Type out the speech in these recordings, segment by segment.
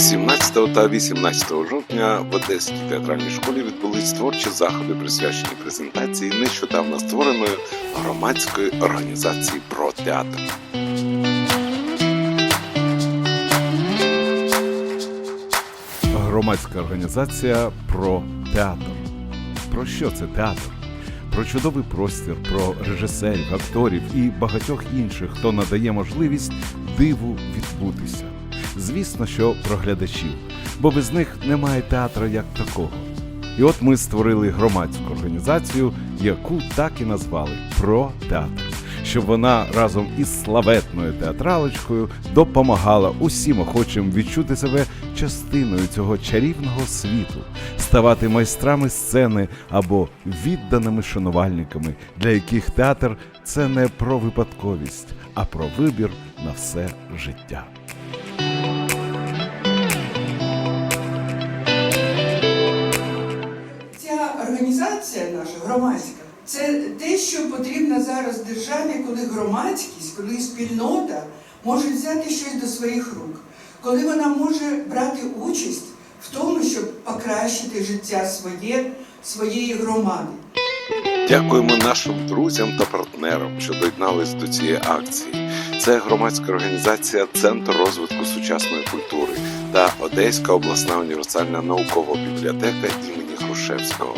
17 та 18 жовтня в Одеській театральній школі відбулись творчі заходи, присвячені презентації нещодавно створеної громадської організації про театр. Громадська організація про театр. Про що це театр? Про чудовий простір, про режисерів, акторів і багатьох інших, хто надає можливість диву відбутися. Звісно, що про глядачів, бо без них немає театру як такого. І от ми створили громадську організацію, яку так і назвали про театр, щоб вона разом із славетною театралочкою допомагала усім охочим відчути себе частиною цього чарівного світу, ставати майстрами сцени або відданими шанувальниками, для яких театр це не про випадковість, а про вибір на все життя. Організація наша громадська це те, що потрібно зараз державі, коли громадськість, коли спільнота може взяти щось до своїх рук, коли вона може брати участь в тому, щоб покращити життя своє, своєї громади. Дякуємо нашим друзям та партнерам, що доєднались до цієї акції. Це громадська організація Центр розвитку сучасної культури та Одеська обласна універсальна наукова бібліотека імені Грушевського.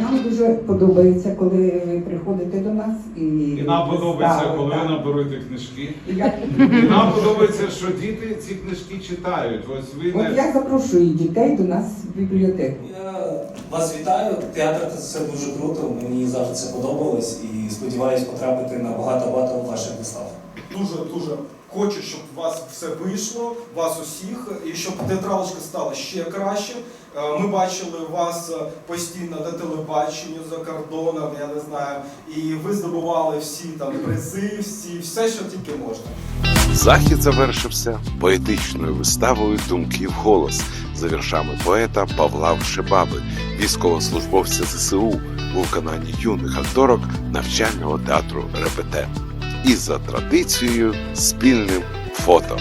Нам дуже подобається, коли ви приходите до нас і, І нам подобається, ставите. коли ви наберете книжки. І я- І нам подобається, що діти ці книжки читають. Ось ви От не я запрошую дітей до нас в бібліотеку. Я вас вітаю. Театр це дуже круто. Мені завжди це подобалось і сподіваюся потрапити на багато-багато ваших вистав. Дуже дуже хочу, щоб у вас все вийшло, вас усіх, і щоб театралочка стала ще краще. Е, Ми бачили вас е, постійно на телебаченні за кордоном, я не знаю, і ви здобували всі там призи, всі, все, що тільки можна. Захід завершився поетичною виставою Думки в голос за віршами поета Павла Вшебаби, військовослужбовця ЗСУ у виконанні юних акторок навчального театру Репете і за традицією спільним фото.